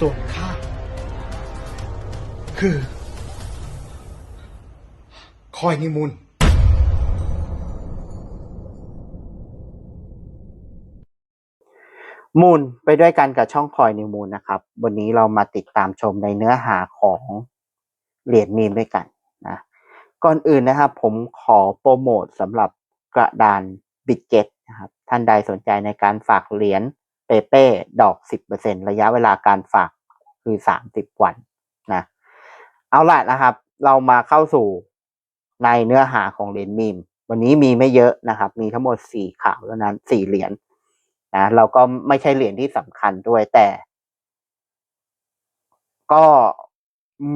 ส่วนข้าคือ คอยนิมุนมูลไปด้วยกันกับช่องคอยนิวมูลนะครับ วันนี้เรามาติดตามชมในเนื้อหาของเหรียญมีมด้วยกันนะก่อนอื่นนะครับ ผมขอโปรโมทสำหรับกระดานบิตเจ็ตนะครับ ท่านใดสนใจในการฝากเหรียญ เปเป้ดอก10%ระยะเวลาการฝากคือ30วันนะเอาละนะครับ เรามาเข้าสู่ในเนื้อหาของเหรียญมีม วันนี้มีไม่เยอะนะครับ มีทั้งหมด4ข่าวเท่านั้น4เหรียญนะเราก็ไม่ใช่เหรียญที่สำคัญด้วยแต่ ก็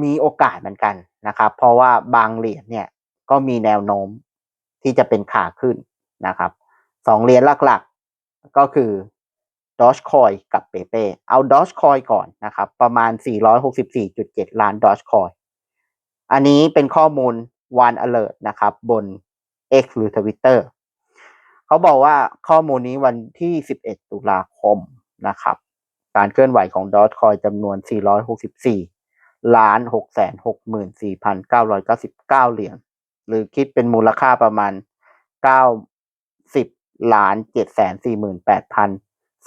มีโอกาสเหมือนกันนะครับ เพราะว่าบางเหรียญเนี่ย ก็มีแนวโน้มที่จะเป็นขาขึ้นนะครับสองเหรียญหลักๆก็คือ Dogecoin กับเปเป้เอา Dogecoin ก่อนนะครับ ประมาณ 464.7 ล้าน Dogecoin อันนี้เป็นข้อมูล One Alert นะครับ บน X หรือ Twitter เขาบอกว่าข้อมูลนี้วันที่ 11 ตุลาคมนะครับ การเคลื่อนไหวของดอ g คอยจำนวน 464 ล้าน 664,999 เหรียญหรือคิดเป็นมูลค่าประมาณ 90 ล้าน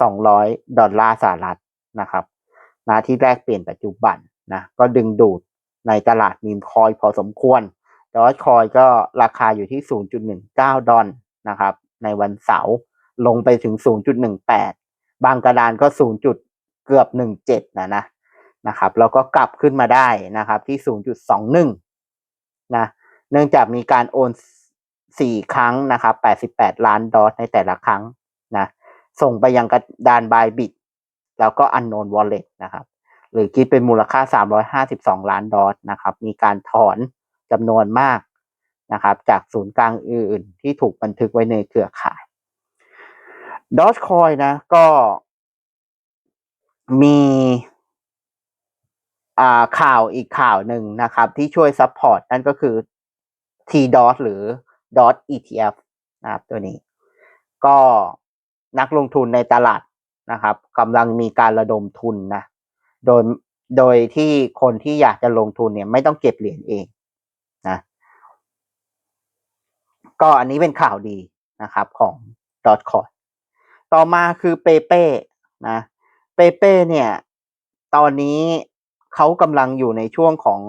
200 ดอลลาร์สหรัฐนะครับนาที่แรกเปลี่ยนปัจจุบันนะก็ดึงดูดในตลาดมีมคอยพอสมควรดอ g คอยก็ราคาอยู่ที่ 0.19 ดอลนะครับ ในวันเสาร์ลงไปถึง 0.18 บางกระดานก็ 0. เกือบ 17 นะนะนะครับ แล้วก็กลับขึ้นมาได้นะครับที่ 0.21 นะ เนื่องจากมีการโอน 4 ครั้งนะครับ 88 ล้านดอลในแต่ละครั้ง ส่งไปยังกระดานบายบิตแล้วก็ unknown wallet นะครับ หรือคิดเป็นมูลค่า 352 ล้านดอลนะครับ มีการถอนจำนวนมากนะครับ จากศูนย์กลางอื่น ที่ถูกบันทึกไว้ในเครือข่าย Dogecoin นะ ก็มีข่าวอีกข่าวหนึ่งนะครับ ที่ช่วยซัพพอร์ตนั่นก็คือ T-DOT หรือ DOT ETF นะครับตัวนี้ ก็ นักลงทุนในตลาดนะครับกำลังมีการระดมทุนนะโดยโดยที่คนที่อยากจะลงทุนเนี่ยไม่ต้องเก็บเหรียญเองนะก็อันนี้เป็นข่าวดีนะครับของ Dogecoin ต่อมาคือเปเป้นะเปเป้เนี่ย ตอนนี้เขากำลังอยู่ในช่วงของ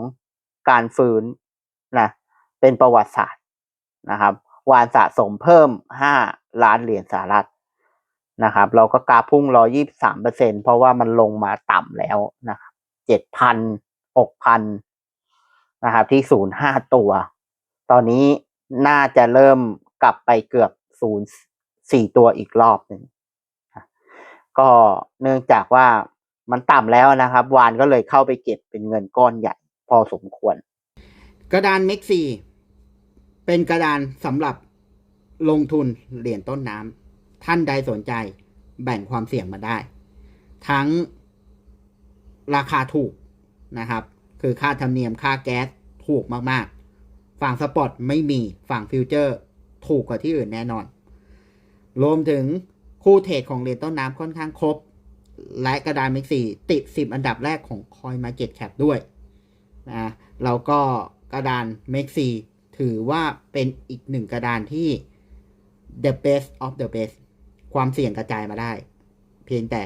การฟื้นนะเป็นประวัติศาสตร์นะครับวานสะสมเพิ่ม 5 ล้านเหรียญสหรัฐ นะครับ เราก็กราฟพุ่ง123เปอร์เซ็นเพราะว่ามันลงมาต่ำแล้วนะครับ7,000 6,000นนะครับ ที่0.5ตัว ตอนนี้น่าจะเริ่มกลับไปเกือบ0 4ตัวอีกรอบหนึ่งก็เนื่องจากว่ามันต่ำแล้วนะครับ วานก็เลยเข้าไปเก็บเป็นเงินก้อนใหญ่พอสมควร กระดานเม็กซีเป็นกระดานสำหรับลงทุนเหรียญต้นน้ำ ท่านใดสนใจแบ่งความเสี่ยงมาได้ ทั้งราคาถูกนะครับ คือค่าธรรมเนียมค่าแก๊สถูกมากๆ ฝั่งสปอตไม่มีฝั่งฟิวเจอร์ถูกกว่าที่อื่นแน่นอน รวมถึงคู่เทรดของเหรียญต้นน้ำค่อนข้างครบ และกระดานเม็กซีติด 10 อันดับแรกของ Coin Market Cap ด้วยนะแล้วก็กระดานเม็กซีถือว่าเป็นอีกหนึ่งกระดานที่ the best of the best ความเสี่ยงกระจายมาได้ เพียงแต่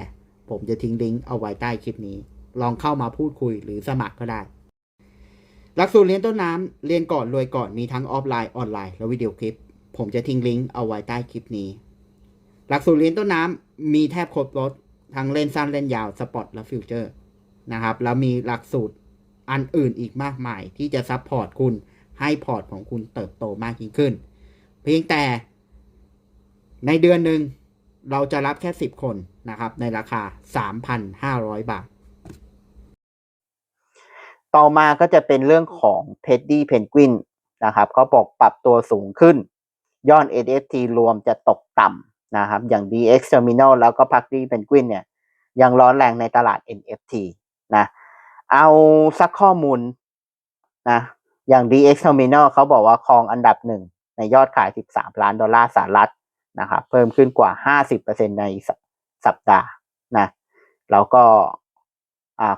ผมจะทิ้งลิงก์เอาไว้ใต้คลิปนี้ ลองเข้ามาพูดคุยหรือสมัครก็ได้ หลักสูตรเรียนต้นน้ำเรียนก่อนรวยก่อนมีทั้งออฟไลน์ออนไลน์และวิดีโอคลิป ผมจะทิ้งลิงก์เอาไว้ใต้คลิปนี้ หลักสูตรเรียนต้นน้ำมีแทบครบรถทั้งเล่นสั้นเล่นยาวสปอร์ตและฟิวเจอร์นะครับแล้วมีหลักสูตรอันอื่นอีกมากมาย ที่จะซัพพอร์ตคุณให้พอร์ตของคุณเติบโตมากยิ่งขึ้น เพียงแต่ในเดือนหนึ่ง เราจะรับแค่ 10 คนนะครับ ในราคา 3,500 บาท ต่อมาก็จะเป็นเรื่องของ t e d d y Penguin นะครับเขาบอกปรับตัวสูงขึ้น ยอด NFT รวมจะตกต่ำนะครับ อย่าง DX Terminal แล้วก็ p a r t y Penguin เนี่ยยังร้อนแรงในตลาด NFT นะเอาสักข้อมูลนะอย่าง DX Terminal เขาบอกว่าครองอันดับหนึ่งในยอดขาย 13 ล้านดอลลาร์สหรัฐ นะครับเพิ่มขึ้นกว่า 50%ในสัปดาห์นะแล้วก็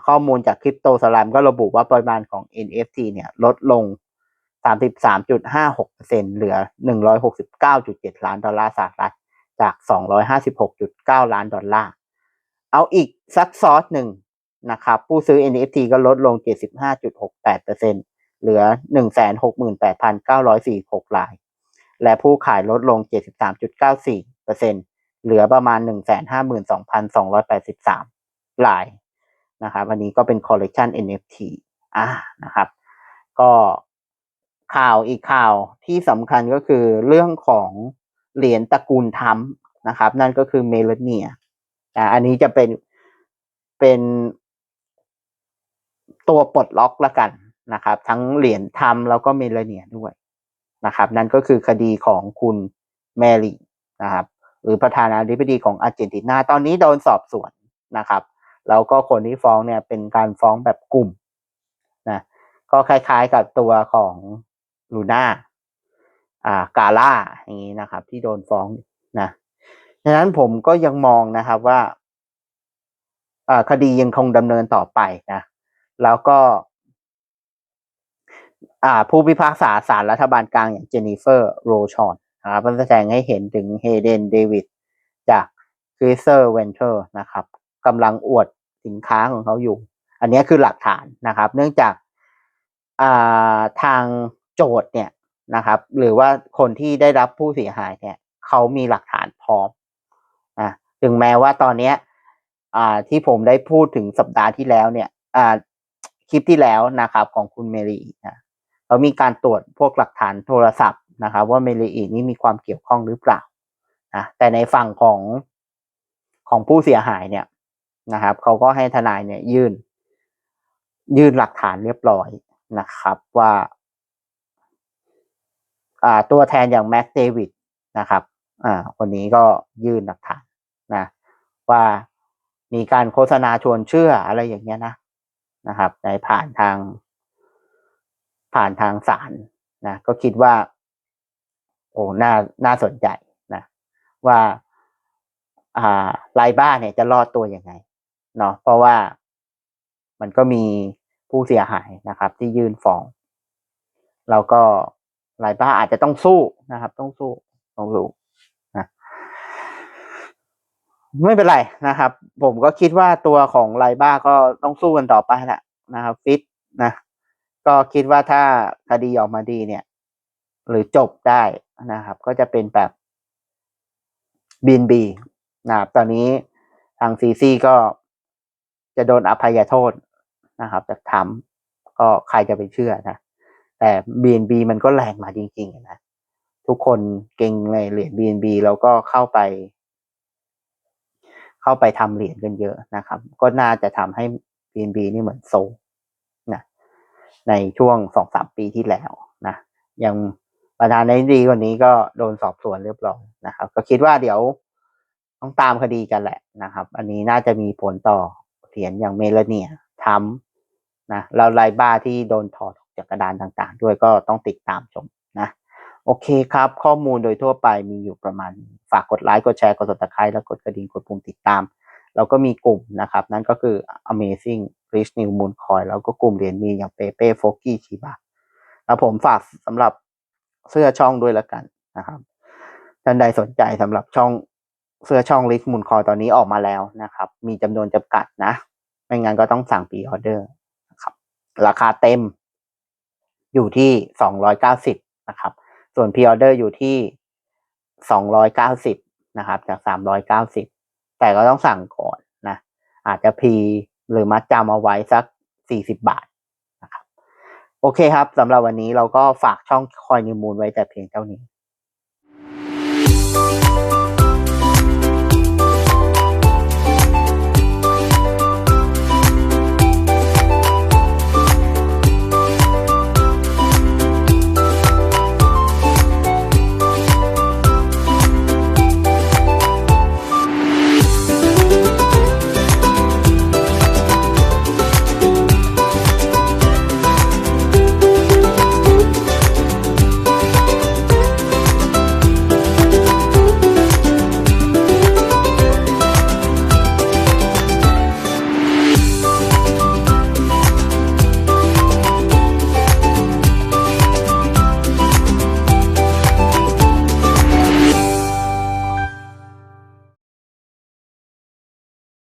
ข้อมูลจากคริปโตสลามก็ระบุว่าปริมาณของ NFT เนี่ยลดลง 33.56%เหลือ 169.7 ล้านดอลลาร์สหรัฐจาก 256.9 ล้านดอลลาร์ เอาอีกสักซอสหนึ่งนะครับผู้ซื้อ NFT ก็ลดลง 75.68%เหลือ 168,946ราย และผู้ขายลดลง 73.94%เหลือประมาณ 152,283 รายนะครับอันนี้ก็เป็นคอลเลกชัน NFT อ่านะครับ ก็ข่าวอีกข่าวที่สำคัญก็คือเรื่องของเหรียญตระกูลทัมนะครับ นั่นก็คือเมลเนียอ่าอันนี้จะเป็นเป็นตัวปลดล็อกละกันนะครับ ทั้งเหรียญทัมแล้วก็เมลเนียด้วย นะครับ นั่นก็คือคดีของคุณแมรี่นะครับหรือประธานาธิบดีของอาร์เจนตินาตอนนี้โดนสอบสวนนะครับแล้วก็คนที่ฟ้องเนี่ยเป็นการฟ้องแบบกลุ่มนะก็คล้ายๆกับตัวของลูน่าอ่ากาล่าอย่างนี้นะครับ ที่โดนฟ้องนะดังนั้นผมก็ยังมองนะครับว่าอ่าคดียังคงดำเนินต่อไปนะ แล้วก็ ผู้พิพากษาศาลรัฐบาลกลางอย่างเจนนิเฟอร์โรชอนนะครับมันแสดงให้เห็นถึงเฮเดนเดวิดจากคริสเซอร์เวนเทอร์นะครับกำลังอวดสินค้าของเขาอยู่ อันนี้คือหลักฐานนะครับ เนื่องจากาทางโจทย์เนี่ยนะครับ หรือว่าคนที่ได้รับผู้เสียหายเนี่ยเขามีหลักฐานพร้อมอะถึงแม้ว่าตอนเนี้ยที่ผมได้พูดถึงสัปดาห์ที่แล้วเนี่ยคลิปที่แล้วนะครับของคุณเมรีนะ เขามีการตรวจพวกหลักฐานโทรศัพท์นะครับว่าเมรีอีนี่มีความเกี่ยวข้องหรือเปล่านะแต่ในฝั่งของของผู้เสียหายเนี่ยนะครับเขาก็ให้ทนายเนี่ยยื่น ยื่นหลักฐานเรียบร้อยนะครับว่าอ่าตัวแทนอย่างแม็กเดวิดนะครับอ่าคนนี้ก็ยื่นหลักฐานนะว่ามีการโฆษณาชวนเชื่ออะไรอย่างเงี้ยนะนะครับในผ่านทาง ผ่านทางศาลนะก็คิดว่า โอ้น่าน่าสนใจนะว่าอ่าไลบ้าเนี่ยจะรอดตัวยังไงเนาะเพราะว่ามันก็มีผู้เสียหายนะครับ ที่ยื่นฟ้องแล้วก็ไลบ้าอาจจะต้องสู้นะครับ ต้องสู้ต้องสู้นะไม่เป็นไรนะครับ ผมก็คิดว่าตัวของไลบ้าก็ต้องสู้กันต่อไปแหละนะครับ ฟิตนะ ก็คิดว่าถ้าคดีออกมาดีเนี่ย หรือจบได้นะครับ ก็จะเป็นแบบบีนบีนะครับตอนนี้ทางซีซีก็จะโดนอภัยโทษนะครับจากทำก็ใครจะไปเชื่อนะ แต่ BNB มันก็แรงมาจริงๆนะทุกคนเก่งในเหรียญ BNB แล้วก็เข้าไป เข้าไปทำเหรียญกันเยอะนะครับ ก็น่าจะทำให้ BNB นี่เหมือนโซ ในช่วงสองสามปีที่แล้วนะยังประธานาธิบดีคนนี้ก็โดนสอบสวนเรียบร้อยนะครับ ก็คิดว่าเดี๋ยวต้องตามคดีกันแหละนะครับ อันนี้น่าจะมีผลต่อเหรียญอย่างเมลเนียทำนะแล้วไลบ้าที่โดนถอดออกจากกระดานต่าง ๆ ด้วยก็ต้องติดตามชมนะโอเคครับ ข้อมูลโดยทั่วไปมีอยู่ประมาณ ฝากกดไลค์กดแชร์กด subscribe แล้วกดกระดิ่งกดปุ่มติดตาม แล้วก็มีกลุ่มนะครับ นั่นก็คือ Amazing Rich New Moon Coin แล้วก็กลุ่มเหรียญมีอย่างเปเป้โฟกี้ชิบะแล้วผมฝากสำหรับเสื้อช่องด้วยล้วกันนะครับท่านใดสนใจสำหรับช่องเสื้อช่อง Rich Moon Coin ตอนนี้ออกมาแล้วนะครับ มีจำนวนจำกัดนะ ไม่งั้นก็ต้องสั่งปีออเดอร์นะครับ ราคาเต็มอยู่ที่สองร้อยเก้าสิบนะครับ ส่วนพ r ออเดอร์อยู่ที่สองร้อยเก้าสิบนะครับ จากสามร้อยเก้าสิบ แต่ก็ต้องสั่งก่อนนะอาจจะพีหรือมัดจำเอาไว้สักสี่สิบบาทนะครับโอเคครับสำหรับวันนี้เราก็ฝากช่องคอยนิวมูลไว้แต่เพียงเท่านี้